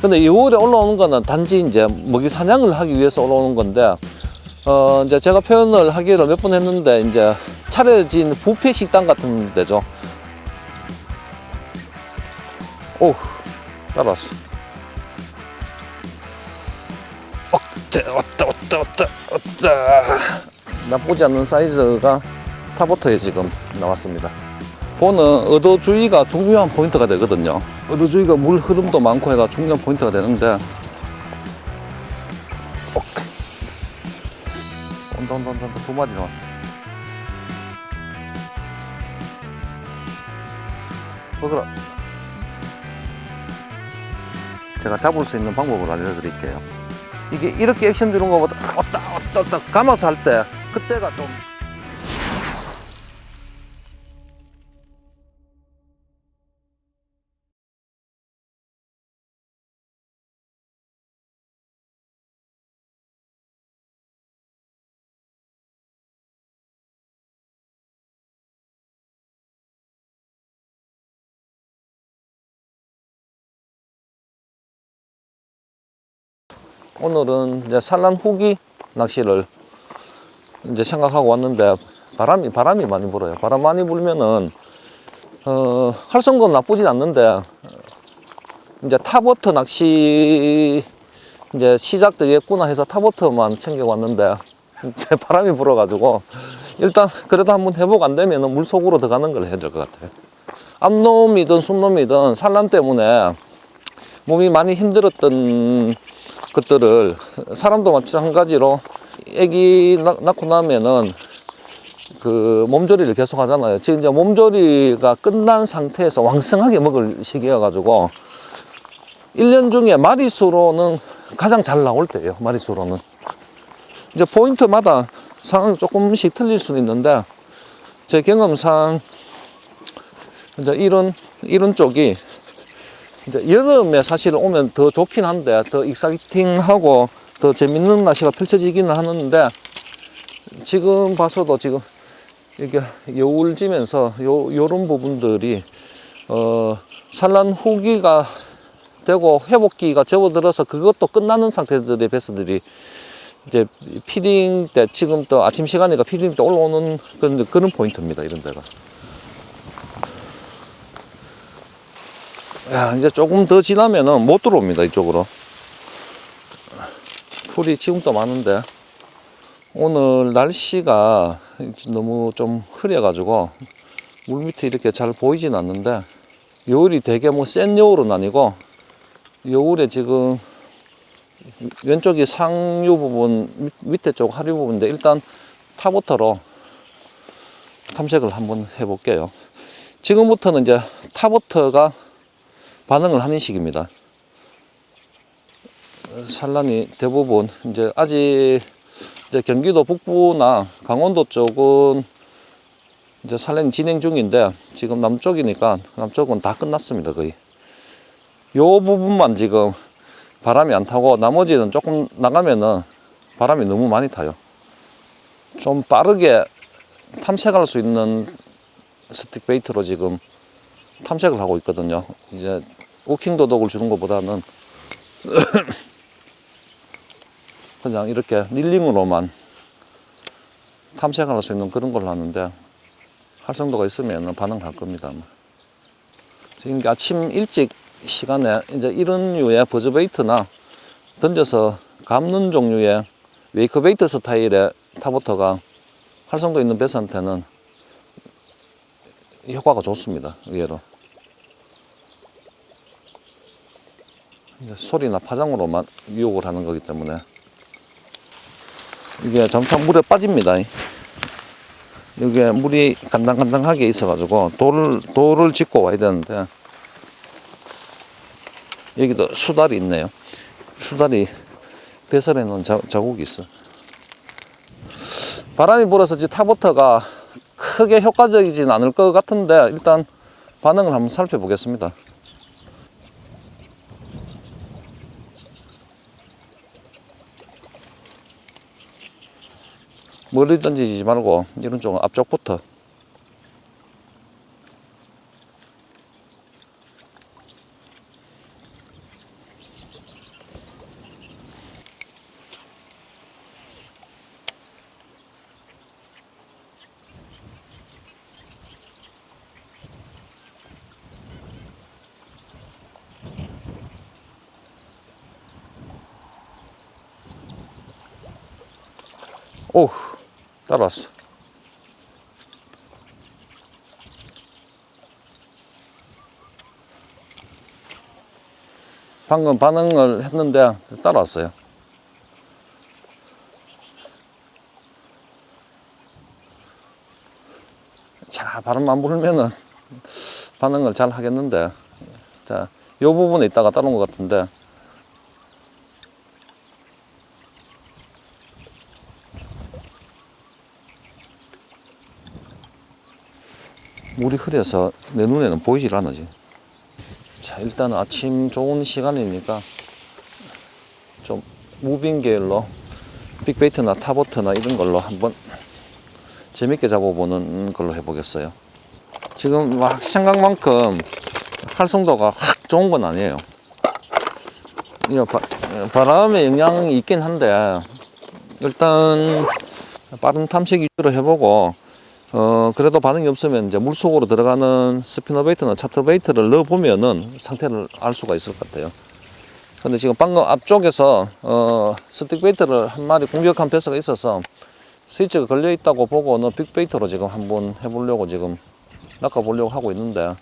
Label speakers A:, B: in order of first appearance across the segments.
A: 근데 2월에 올라오는 거는 단지 이제 먹이 사냥을 하기 위해서 올라오는 건데 어 이제 제가 표현을 하기를 몇 번 했는데 이제 차려진 부페 식당 같은 데죠. 오 따라왔어. 왔다 왔다 왔다 왔다 왔다. 나쁘지 않는 사이즈가 타버터에 지금 나왔습니다. 보는 의도주의가 중요한 포인트가 되거든요. 의도주의가 물 흐름도 많고 해가 중요한 포인트가 되는데. 온다 온다 온다 두 마리 나왔어. 보더라. 제가 잡을 수 있는 방법을 알려드릴게요. 이게 이렇게 액션 주는 것보다 왔다 왔다 왔다 감아서 할 때 그때가 좀 오늘은 이제 산란 후기 낚시를 이제 생각하고 왔는데 바람이 바람이 많이 불어요. 바람 많이 불면은 어, 활성도는 나쁘진 않는데 이제 타버터 낚시 이제 시작되겠구나 해서 타버터만 챙겨 왔는데 이제 바람이 불어가지고 일단 그래도 한번 해보고 안 되면은 물 속으로 들어가는 걸 해야 될 것 같아요. 암놈이든 순놈이든 산란 때문에 몸이 많이 힘들었던 것들을 사람도 마찬가지로 애기 낳- 낳고 나면은 그 몸조리를 계속 하잖아요. 지금 이제 몸조리가 끝난 상태에서 왕성하게 먹을 시기여가지고 1년 중에 마리수로는 가장 잘 나올 때예요. 마리수로는. 이제 포인트마다 상황이 조금씩 틀릴 수는 있는데 제 경험상 이제 이런 이런 쪽이 이제 여름에 사실 오면 더 좋긴 한데 더 익사이팅하고 더 재밌는 날씨가 펼쳐지기는 하는데 지금 봐서도 지금 이게 여울 지면서 요 요런 부분들이 어 산란 후기가 되고 회복기가 접어들어서 그것도 끝나는 상태들의 베스들이 이제 피딩 때 지금 또 아침 시간이니까 피딩 때 올라오는 그런 그런 포인트입니다 이런 데가. 야, 이제 조금 더 지나면은 못 들어옵니다, 이쪽으로. 풀이 지금도 많은데, 오늘 날씨가 너무 좀 흐려가지고, 물 밑에 이렇게 잘 보이진 않는데, 여울이 되게 뭐 센 여울은 아니고, 여울에 지금 왼쪽이 상류 부분, 밑- 밑에 쪽 하류 부분인데, 일단 타부터로 탐색을 한번 해볼게요. 지금부터는 이제 타버터가 반응을 하는 시기입니다. 산란이 대부분 이제 아직 이제 경기도 북부나 강원도 쪽은 이제 산란이 진행 중인데 지금 남쪽이니까 남쪽은 다 끝났습니다 거의. 요 부분만 지금 바람이 안 타고 나머지는 조금 나가면은 바람이 너무 많이 타요. 좀 빠르게 탐색할 수 있는 스틱 베이트로 지금 탐색을 하고 있거든요. 이제 오킹 도덕을 주는 것보다는 그냥 이렇게 닐링으로만 탐색할 수 있는 그런 걸 하는데 활성도가 있으면 반응할 겁니다. 지금 아침 일찍 시간에 이제 이런 류의 버즈베이트나 던져서 감는 종류의 웨이크베이트 스타일의 타버터가 활성도 있는 배스한테는 효과가 좋습니다. 의외로. 이제 소리나 파장으로만 유혹을 하는 거기 때문에 이게 점차 물에 빠집니다. 이게 물이 간당간당하게 있어가지고 돌을 돌을 짚고 와야 되는데 여기도 수달이 있네요. 수달이 배설해 놓은 자, 자국이 있어. 바람이 불어서 타버터가 크게 효과적이진 않을 것 같은데 일단 반응을 한번 살펴보겠습니다. 멀리 던지지 말고 이런 쪽 앞쪽부터. 오 따라왔어. 방금 반응을 했는데 따라왔어요. 자, 바람만 불면은 반응을 잘 하겠는데. 자, 요 부분에 있다가 따라온 것 같은데. 물이 흐려서 내 눈에는 보이질 않아지. 자, 일단 아침 좋은 시간이니까 좀 무빙 계열로 빅베이트나 타보트나 이런 걸로 한번 재밌게 잡아보는 걸로 해보겠어요. 지금 막 생각만큼 활성도가 확 좋은 건 아니에요. 바, 바람의 영향이 있긴 한데 일단 빠른 탐색 위주로 해보고 어 그래도 반응이 없으면 이제 물 속으로 들어가는 스피너 베이트나 차트 베이트를 넣어 보면은 상태를 알 수가 있을 것 같아요. 근데 지금 방금 앞쪽에서 어 스틱 베이트를 한 마리 공격한 배스가 있어서 스위치가 걸려 있다고 보고는 빅 베이트로 지금 한번 해보려고 지금 낚아 보려고 하고 있는데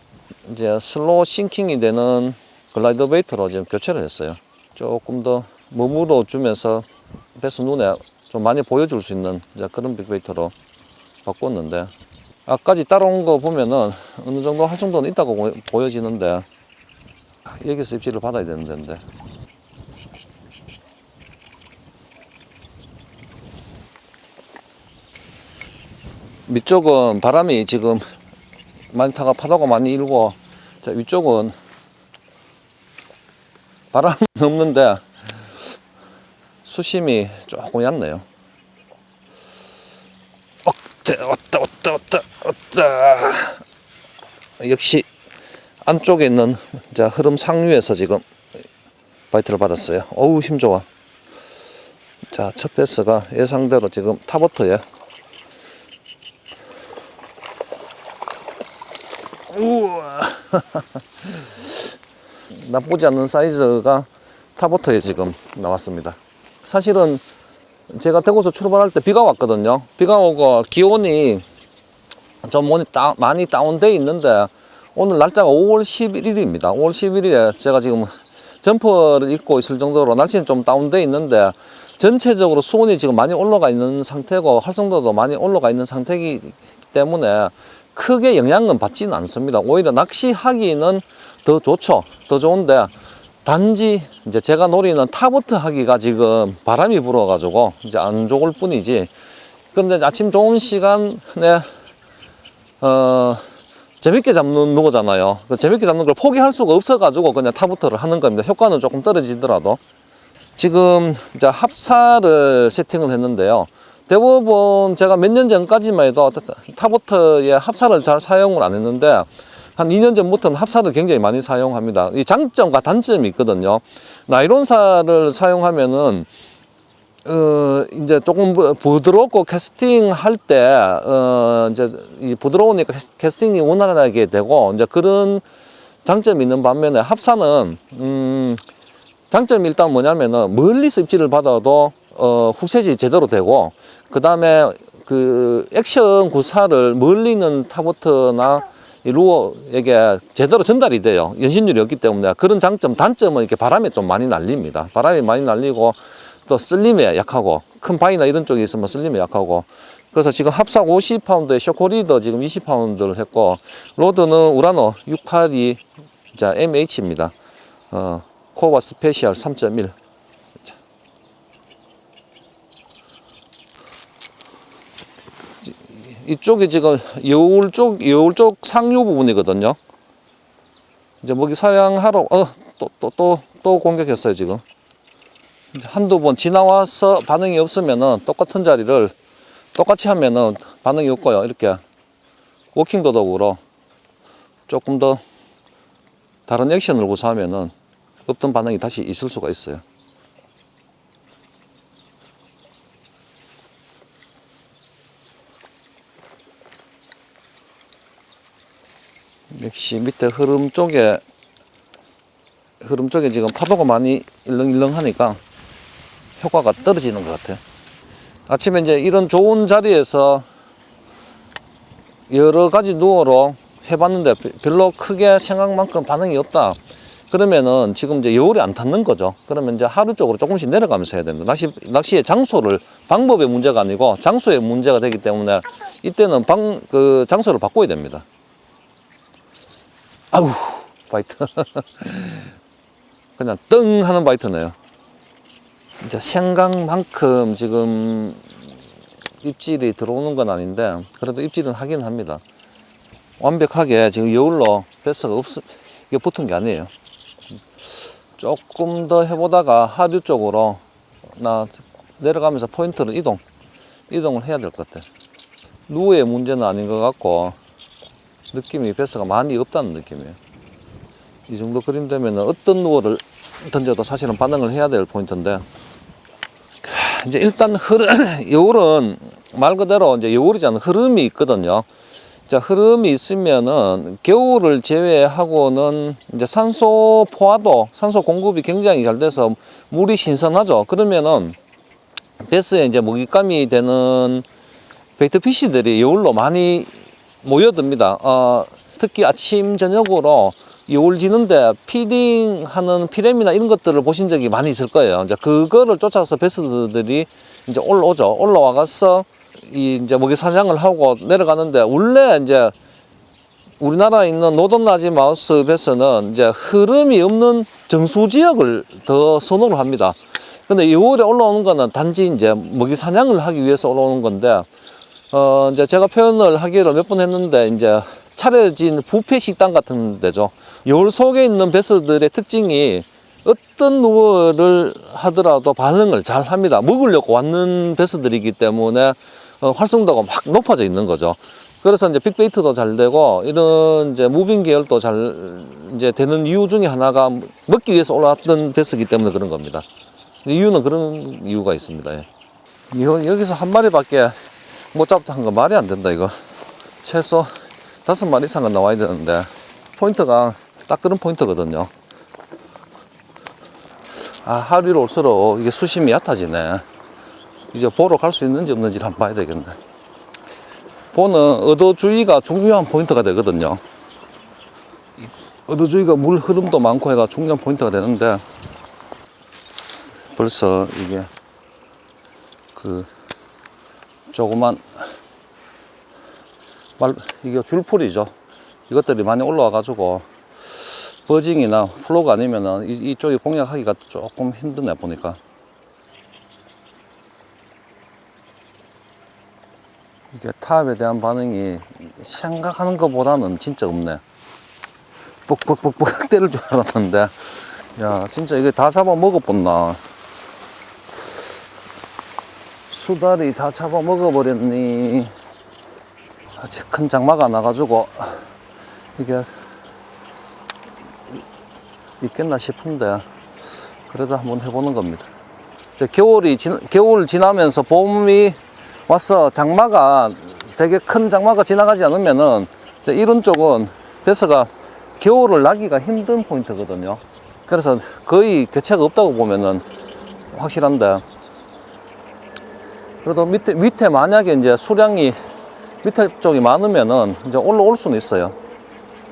A: 이제 슬로우 싱킹이 되는 글라이더 베이트로 지금 교체를 했어요. 조금 더 머물러 주면서 배스 눈에 좀 많이 보여줄 수 있는 그런 빅베이트로 바꿨는데. 아까지 따라온 거 보면은 어느 정도 활성도는 있다고 보- 보여지는데. 여기서 입질을 받아야 되는데 밑쪽은 바람이 지금 많이 타가 파도가 많이 일고 자, 위쪽은 바람은 없는데 수심이 조금 얕네요. 왔다 왔다 왔다 왔다 왔다 역시 안쪽에 있는 자 흐름 상류에서 지금 바이트를 받았어요. 어우 힘 좋아. 자첫 패스가 예상대로 지금 타버터에 우와 나쁘지 않은 사이즈가 타버터에 지금 나왔습니다. 사실은 제가 대구에서 출발할 때 비가 왔거든요. 비가 오고 기온이 좀 많이, 다운돼 있는데 오늘 날짜가 5월 11일입니다. 5월 11일에 제가 지금 점퍼를 입고 있을 정도로 날씨는 좀 다운돼 있는데 전체적으로 수온이 지금 많이 올라가 있는 상태고 활성도도 많이 올라가 있는 상태이기 때문에 크게 영향은 받지는 않습니다. 오히려 낚시하기는 더 좋죠. 더 좋은데 단지 이제 제가 노리는 타버트 하기가 지금 바람이 불어가지고 이제 안 좋을 뿐이지. 그런데 아침 좋은 시간에 어 재밌게 잡는 거잖아요. 그 재밌게 잡는 걸 포기할 수가 없어가지고 그냥 타버트를 하는 겁니다. 효과는 조금 떨어지더라도 지금 이제 합사를 세팅을 했는데요. 대부분 제가 몇 년 전까지만 해도 타버트에 합사를 잘 사용을 안 했는데 한 2년 전부터는 합사를 굉장히 많이 사용합니다. 이 장점과 단점이 있거든요. 나이론사를 사용하면은 어, 이제 조금 부- 부드럽고 캐스팅 할 때, 어, 이제 이 부드러우니까 캐스- 캐스팅이 원활하게 되고, 이제 그런 장점이 있는 반면에 합사는, 음, 장점이 일단 뭐냐면은 멀리서 입질을 받아도, 어, 훅셋이 제대로 되고, 그 다음에 그 액션 구사를 멀리 있는 타버트나 이 루어에게 제대로 전달이 돼요. 연신율이 없기 때문에 그런 장점, 단점은 이렇게 바람에 좀 많이 날립니다. 바람이 많이 날리고 또 쓸림에 약하고 큰 바위나 이런 쪽에 있으면 쓸림에 약하고 그래서 지금 합사 50파운드에 쇼코리더 지금 20파운드를 했고 로드는 우라노 682 자, MH입니다. 어, 코바 스페셜 3.1 이쪽이 지금 여울 쪽, 여울 쪽 상류 부분이거든요. 이제 먹이 사냥하러, 어, 또, 또, 또, 또 공격했어요, 지금. 한두 번 지나와서 반응이 없으면은 똑같은 자리를 똑같이 하면은 반응이 없고요. 이렇게 워킹 도덕으로 조금 더 다른 액션을 구사하면은 없던 반응이 다시 있을 수가 있어요. 역시 밑에 흐름 쪽에 흐름 쪽에 지금 파도가 많이 일렁일렁 하니까 효과가 떨어지는 것 같아요. 아침에 이제 이런 좋은 자리에서 여러 가지 누어로 해봤는데 별로 크게 생각만큼 반응이 없다. 그러면은 지금 이제 여울이 안 탔는 거죠. 그러면 이제 하루 쪽으로 조금씩 내려가면서 해야 됩니다. 낚시, 낚시의 장소를, 방법의 문제가 아니고 장소의 문제가 되기 때문에 이때는 방, 그 장소를 바꿔야 됩니다. 아우, 바이트. 그냥 뜬 하는 바이트네요. 이제 생각만큼 지금 입질이 들어오는 건 아닌데 그래도 입질은 하긴 합니다. 완벽하게 지금 여울로 베스가 없 이게 붙은 게 아니에요. 조금 더 해보다가 하류 쪽으로 나 내려가면서 포인트를 이동 이동을 해야 될 것 같아. 누의 문제는 아닌 것 같고 느낌이 베스가 많이 없다는 느낌이에요. 이 정도 그림 되면은 어떤 누어를 던져도 사실은 반응을 해야 될 포인트인데 이제 일단 흐름 여울은 말 그대로 이제 여울이잖아 흐름이 있거든요. 자 흐름이 있으면은 겨울을 제외하고는 이제 산소 포화도 산소 공급이 굉장히 잘 돼서 물이 신선하죠. 그러면은 베스에 이제 먹잇감이 되는 베이트 피시들이 여울로 많이 모여듭니다. 어, 특히 아침 저녁으로 여울 지는데 피딩하는 피렘이나 이런 것들을 보신 적이 많이 있을 거예요. 이제 그거를 쫓아서 베스들이 이제 올라오죠. 올라와가서 이 이제 먹이 사냥을 하고 내려가는데 원래 이제 우리나라에 있는 노돈나지 마우스 베스는 이제 흐름이 없는 정수 지역을 더 선호를 합니다. 근데 2월에 올라오는 거는 단지 이제 먹이 사냥을 하기 위해서 올라오는 건데, 어, 이제 제가 표현을 하기를 몇 번 했는데, 이제 차려진 부페 식당 같은 데죠. 여울 속에 있는 베스들의 특징이 어떤 누어를 하더라도 반응을 잘 합니다. 먹으려고 왔는 베스들이기 때문에 어, 활성도가 막 높아져 있는 거죠. 그래서 이제 빅베이트도 잘 되고 이런 이제 무빙 계열도 잘 이제 되는 이유 중에 하나가 먹기 위해서 올라왔던 베스기 때문에 그런 겁니다. 이유는 그런 이유가 있습니다. 예. 여기서 한 마리밖에 못 잡다 한 거 말이 안 된다 이거. 최소 다섯 마리 이상은 나와야 되는데 포인트가 딱 그런 포인트거든요. 아 하루로 올수록 이게 수심이 얕아지네. 이제 보러 갈 수 있는지 없는지를 한번 봐야 되겠네. 보는 의도주의가 중요한 포인트가 되거든요. 의도주의가 물 흐름도 많고 해가 중요한 포인트가 되는데 벌써 이게 그 조그만 말 이게 줄풀이죠. 이것들이 많이 올라와 가지고 버징이나 플로가 아니면은 이, 이쪽이 공략하기가 조금 힘드네 보니까. 이게 타협에 대한 반응이 생각하는 것보다는 진짜 없네. 뻑뻑뻑뻑 때릴 줄 알았는데, 야, 진짜 이게 다 잡아 먹어본나. 수달이 다 잡아 먹어버렸니. 아직 큰 장마가 나가지고, 이게 있겠나 싶은데, 그래도 한번 해보는 겁니다. 겨울이, 지, 겨울 지나면서 봄이 와서 장마가 되게 큰 장마가 지나가지 않으면은 이런 쪽은 베스가 겨울을 나기가 힘든 포인트거든요. 그래서 거의 개체가 없다고 보면은 확실한데 그래도 밑에 밑에 만약에 이제 수량이 밑에 쪽이 많으면은 이제 올라올 수는 있어요.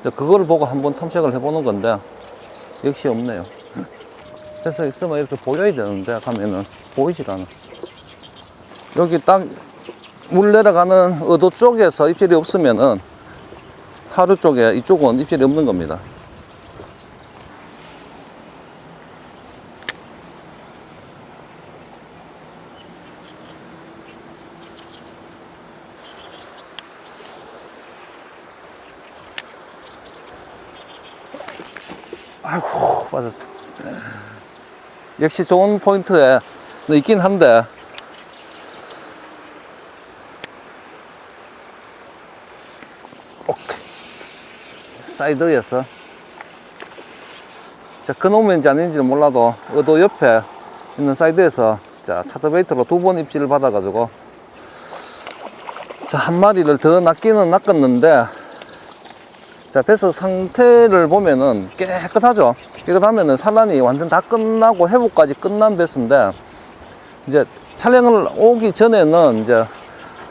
A: 그걸 보고 한번 탐색을 해보는 건데 역시 없네요. 그래서 있으면 이렇게 보여야 되는데 가면은 보이질 않아. 여기 딱 물 내려가는 의도 쪽에서 입질이 없으면은 하루 쪽에 이쪽은 입질이 없는 겁니다. 아이고 빠졌다. 역시 좋은 포인트에 있긴 한데 오케이. 사이드였어. 자, 그놈인지 아닌지는 몰라도 의도 옆에 있는 사이드에서 자, 차트베이트로 두 번 입질을 받아 가지고 자, 한 마리를 더 낚기는 낚았는데 자, 배스 상태를 보면은 깨끗하죠. 깨끗하면은 산란이 완전 다 끝나고 회복까지 끝난 배스인데 이제 촬영을 오기 전에는 이제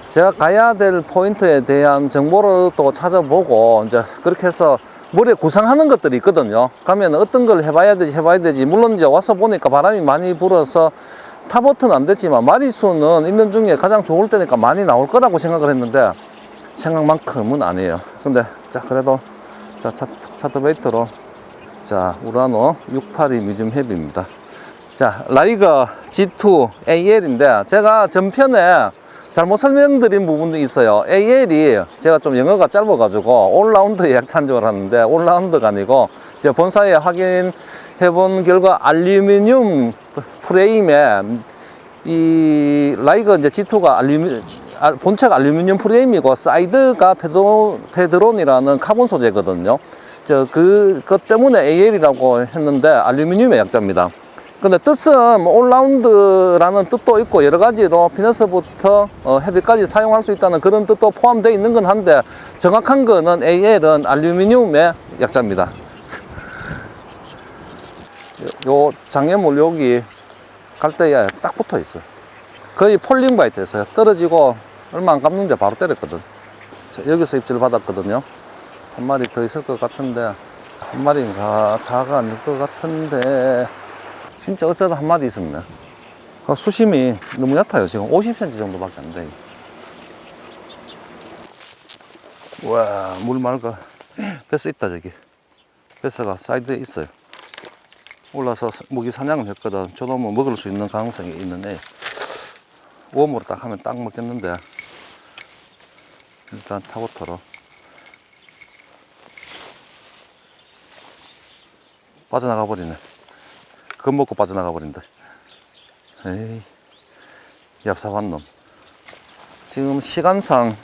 A: 제가 가야 될 포인트에 대한 정보를 또 찾아보고 이제 그렇게 해서 머리에 구상하는 것들이 있거든요. 가면 어떤 걸 해봐야 되지 해봐야 되지. 물론 이제 와서 보니까 바람이 많이 불어서 타버트는 안 됐지만 마리수는 1년 중에 가장 좋을 때니까 많이 나올 거라고 생각을 했는데 생각만큼은 아니에요. 근데 자 그래도 자 차, 차트베이트로 자 우라노 682 미디움 헤비입니다. 자 라이거 G2 AL인데 제가 전편에 잘못 설명드린 부분도 있어요. AL이 제가 좀 영어가 짧아가지고 올라운드 약찬 줄 알았는데 올라운드가 아니고 이제 본사에 확인해본 결과 알루미늄 프레임에 이 라이거 이제 G2가 알루미 아, 본체가 알루미늄 프레임이고 사이드가 페드로, 페드론이라는 카본 소재거든요. 저 그, 것 때문에 AL이라고 했는데 알루미늄의 약자입니다. 근데 뜻은 뭐 올라운드라는 뜻도 있고 여러 가지로 피너스부터 어, 헤비까지 사용할 수 있다는 그런 뜻도 포함되어 있는 건 한데 정확한 거는 AL은 알루미늄의 약자입니다. 요, 요 장애물 여기 갈대에 딱 붙어 있어요. 거의 폴링 바이트였어요. 떨어지고 얼마 안 감는데 바로 때렸거든. 자, 여기서 입질 받았거든요. 한 마리 더 있을 것 같은데 한 마리가 다가 아닐 것 같은데 진짜 어쩌다 한 마리 있었네. 아, 수심이 너무 얕아요. 지금 50cm 정도밖에 안 돼. 와, 물 맑아. 뱃서 있다, 저기. 뱃서가 사이드에 있어요. 올라서 무기 사냥을 했거든. 저놈은 먹을 수 있는 가능성이 있는 애. 웜으로 딱 하면 딱 먹겠는데. 일단 타고터로. 빠져나가 버리네. 겁먹고 빠져나가 버린다. 에이, 얍삽한 놈. 지금 시간상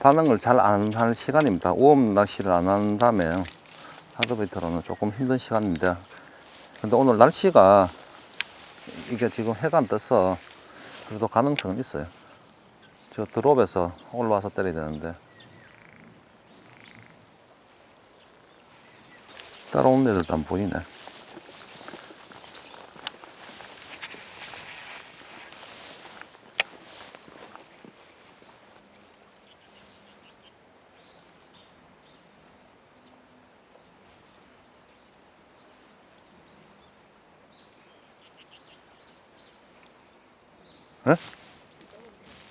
A: 반응을 잘안할 시간입니다. 오음 낚시를 안 한다면 하드베이터로는 조금 힘든 시간인데 근데 오늘 날씨가 이게 지금 해가 안 떠서 그래도 가능성은 있어요. 저 드롭에서 올라와서 때려야 되는데 따라오는 애들도 안 보이네.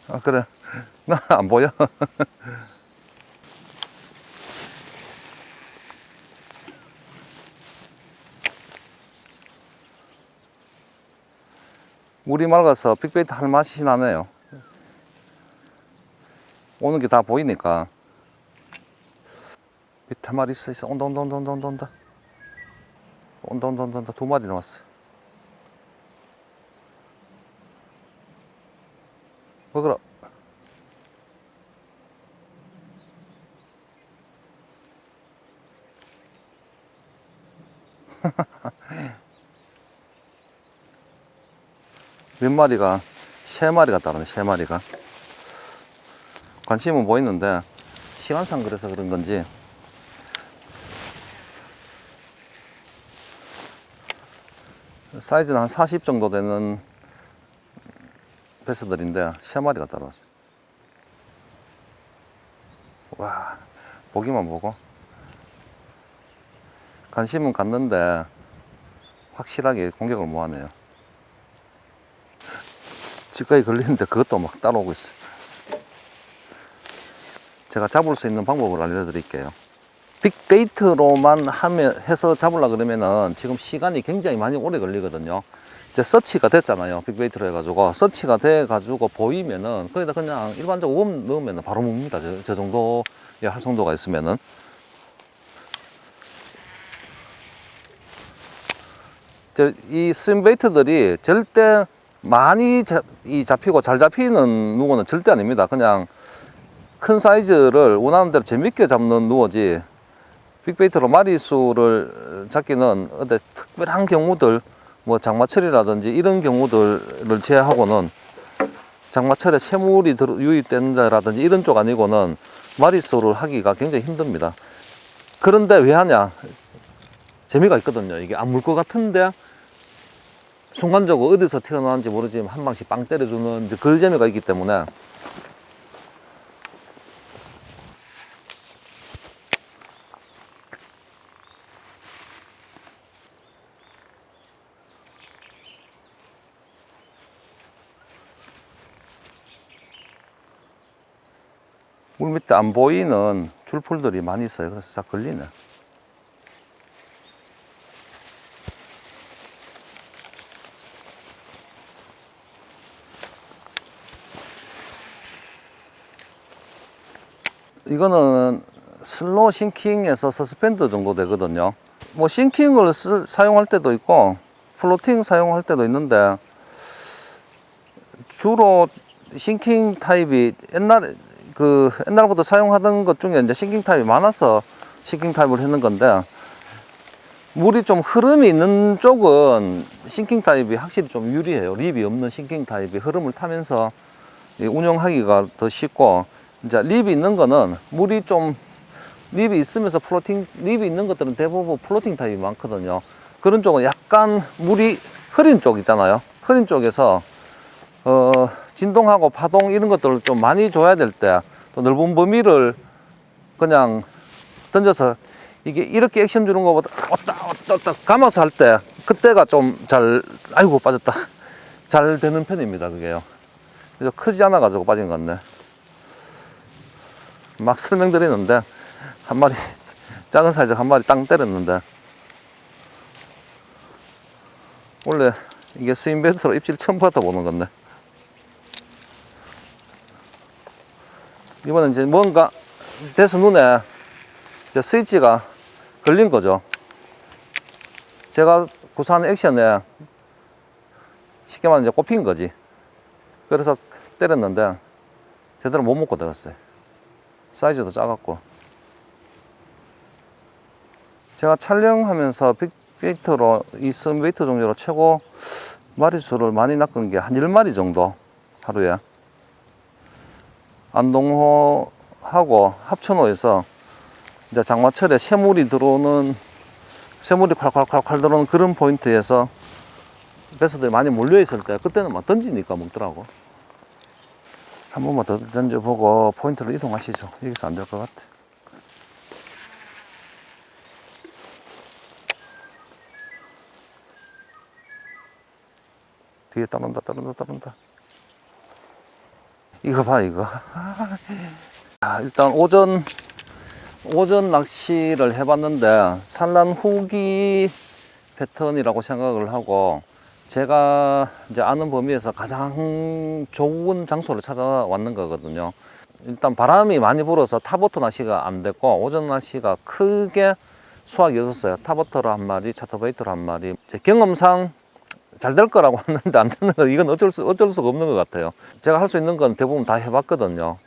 A: 아 그래. 나 안 보여 물이 맑아서 빅베이트 할 맛이 나네요. 오는 게 다 보이니까. 밑에 마리 있어, 있어. 온다, 온다, 온다, 온다, 온다, 온다. 온다, 온다, 온다, 온다. 두 마리 남았어. 먹으라. 몇 마리가 세 마리가 따르네 세 마리가. 관심은 보이는데 시간상 그래서 그런 건지. 사이즈는 한 40 정도 되는 베스들인데 세 마리가 따라왔어요 와 보기만 보고. 관심은 갔는데 확실하게 공격을 못 하네요 집까지 걸리는데 그것도 막 따라오고 있어요. 제가 잡을 수 있는 방법을 알려드릴게요. 빅베이트로만 하면 해서 잡으려 그러면은 지금 시간이 굉장히 많이 오래 걸리거든요. 이제 서치가 됐잖아요. 빅베이트로 해가지고 서치가 돼가지고 보이면은 거기다 그냥 일반적으로 웜 넣으면 바로 묵니다. 저, 저 정도의 활성도가 있으면은. 저, 이 스윙베이트들이 절대 많이 자, 이 잡히고 잘 잡히는 누어는 절대 아닙니다. 그냥 큰 사이즈를 원하는 대로 재밌게 잡는 누어지 빅베이트로 마리수를 잡기는 어때 특별한 경우들 뭐 장마철이라든지 이런 경우들을 제외하고는 장마철에 새물이 유입된다라든지 이런 쪽 아니고는 마리수를 하기가 굉장히 힘듭니다. 그런데 왜 하냐? 재미가 있거든요. 이게 안 물 것 같은데 순간적으로 어디서 튀어나왔는지 모르지만 한 방씩 빵 때려주는 그 재미가 있기 때문에 물 밑에 안 보이는 줄풀들이 많이 있어요. 그래서 잘 걸리네. 이거는 슬로우 싱킹에서 서스펜드 정도 되거든요. 뭐 싱킹을 쓰- 사용할 때도 있고 플로팅 사용할 때도 있는데 주로 싱킹 타입이 옛날 그 옛날부터 사용하던 것 중에 이제 싱킹 타입이 많아서 싱킹 타입을 했는 건데 물이 좀 흐름이 있는 쪽은 싱킹 타입이 확실히 좀 유리해요. 립이 없는 싱킹 타입이 흐름을 타면서 이 운영하기가 더 쉽고 이제 립이 있는 거는 물이 좀 립이 있으면서 플로팅 립이 있는 것들은 대부분 플로팅 타입이 많거든요. 그런 쪽은 약간 물이 흐린 쪽 있잖아요. 흐린 쪽에서 어, 진동하고 파동 이런 것들을 좀 많이 줘야 될 때 또 넓은 범위를 그냥 던져서 이게 이렇게 액션 주는 것보다 왔다 왔다 왔다 감아서 할 때 그때가 좀 잘 아이고 빠졌다 잘 되는 편입니다 그게요 그래서 크지 않아 가지고 빠진 것 같네 막 설명드리는데 한 마리 작은 사이즈 한 마리 땅 때렸는데 원래 이게 스윙베드로 입질 처음 받아 보는 건데 이번엔 이제 뭔가 돼서 눈에 이제 스위치가 걸린 거죠. 제가 구사하는 액션에 쉽게 말하면 이제 꼽힌 거지. 그래서 때렸는데 제대로 못 먹고 들었어요. 사이즈도 작았고. 제가 촬영하면서 빅베이터로 이 스웨이트 종류로 최고 마리수를 많이 낚은 게 한 1마리 정도 하루에. 안동호하고 합천호에서 이제 장마철에 새물이 들어오는 새물이 콸콸콸콸 들어오는 그런 포인트에서 배스들이 많이 몰려 있을 때 그때는 막 던지니까 먹더라고 한 번만 더 던져보고 포인트로 이동하시죠. 여기서 안 될 것 같아. 뒤에 따른다 따른다 따른다. 이거 봐 이거. 아, 일단 오전 오전 낚시를 해봤는데 산란 후기 패턴이라고 생각을 하고 제가 이제 아는 범위에서 가장 좋은 장소를 찾아왔는 거거든요. 일단 바람이 많이 불어서 타버터 낚시가 안 됐고 오전 낚시가 크게 수확이 없었어요. 타버터로 한 마리, 차터베이터로 한 마리. 제 경험상 잘 될 거라고 했는데 안 되는 거 이건 어쩔 수 어쩔 수가 없는 것 같아요. 제가 할 수 있는 건 대부분 다 해봤거든요.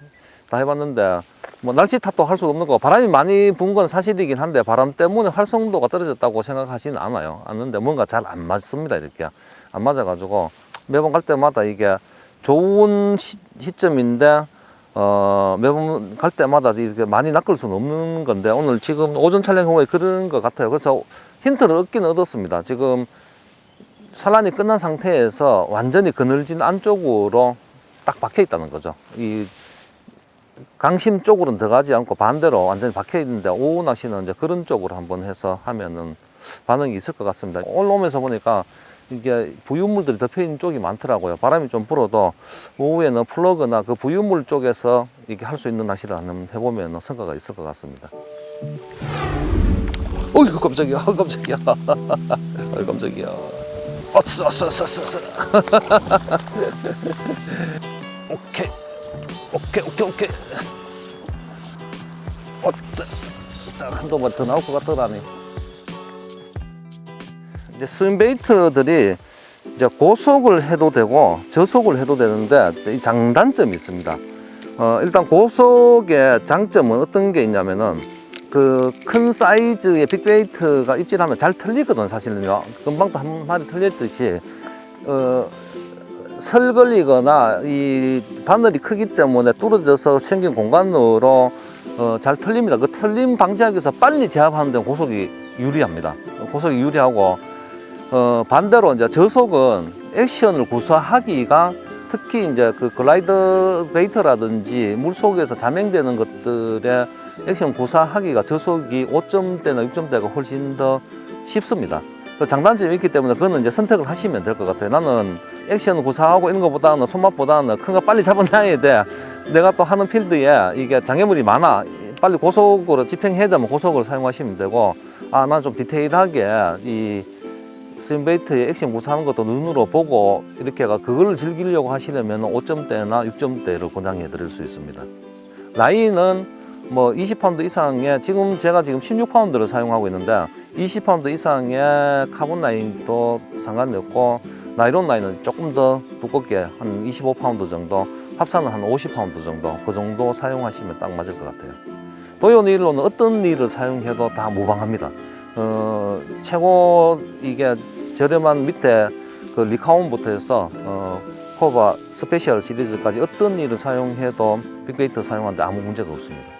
A: 다 해봤는데 뭐 날씨 탓도 할 수 없는 거 바람이 많이 분 건 사실이긴 한데 바람 때문에 활성도가 떨어졌다고 생각하지는 않아요. 않는데 뭔가 잘 안 맞습니다 이렇게 안 맞아가지고 매번 갈 때마다 이게 좋은 시, 시점인데 어 매번 갈 때마다 이렇게 많이 낚을 수는 없는 건데 오늘 지금 오전 촬영 후에 그런 것 같아요. 그래서 힌트를 얻긴 얻었습니다. 지금 산란이 끝난 상태에서 완전히 그늘진 안쪽으로 딱 박혀 있다는 거죠. 이 강심 쪽으로는 들어가지 않고 반대로 완전히 박혀 있는데 오후 낚시는 이제 그런 쪽으로 한번 해서 하면은 반응이 있을 것 같습니다. 올라오면서 보니까 이게 부유물들이 덮여 있는 쪽이 많더라고요. 바람이 좀 불어도 오후에는 플러그나 그 부유물 쪽에서 이게 할 수 있는 낚시를 한번 해보면 성과가 있을 것 같습니다. 어이구 깜짝이야, 아, 깜짝이야, 아 깜짝이야. 어서 어서 어서 어서. 오케이. 오케이 오케이 오케이 어때 한 도만 더 나올 것 같더라니 이제 스윙베이트들이 이제 고속을 해도 되고 저속을 해도 되는데 이 장단점이 있습니다 어, 일단 고속의 장점은 어떤 게 있냐면은 그 큰 사이즈의 빅베이트가 입질하면 잘 틀리거든 사실은요 금방도 한 마리 틀렸듯이 어, 설 걸리거나 이 바늘이 크기 때문에 뚫어져서 생긴 공간으로 어, 잘 털립니다. 그 털림 방지하기 위해서 빨리 제압하는 데 고속이 유리합니다. 고속이 유리하고 어, 반대로 이제 저속은 액션을 구사하기가 특히 이제 그 글라이더 베이터라든지 물 속에서 자명되는 것들의 액션 구사하기가 저속이 5점대나 6점대가 훨씬 더 쉽습니다. 그 장단점이 있기 때문에 그거는 이제 선택을 하시면 될 것 같아요. 나는 액션 구사하고 이런 것보다는 손맛보다는 큰 거 빨리 잡아놔야 돼. 내가 또 하는 필드에 이게 장애물이 많아. 빨리 고속으로 집행해야 되면 고속을 사용하시면 되고, 아, 난 좀 디테일하게 이 스윙베이트의 액션 구사하는 것도 눈으로 보고 이렇게 가 그걸 즐기려고 하시려면 5점대나 6점대를 권장해 드릴 수 있습니다. 라인은 뭐 20파운드 이상의 지금 제가 지금 16파운드를 사용하고 있는데 20파운드 이상의 카본 라인도 상관이 없고 나이론 라인은 조금 더 두껍게 한 25파운드 정도 합산은 한 50파운드 정도 그 정도 사용하시면 딱 맞을 것 같아요. 도요 릴로는 어떤 릴을 사용해도 다 무방합니다. 어, 최고 이게 저렴한 밑에 그 리카온부터 해서 어, 코바 스페셜 시리즈까지 어떤 일을 사용해도 빅베이터 사용하는데 아무 문제가 없습니다.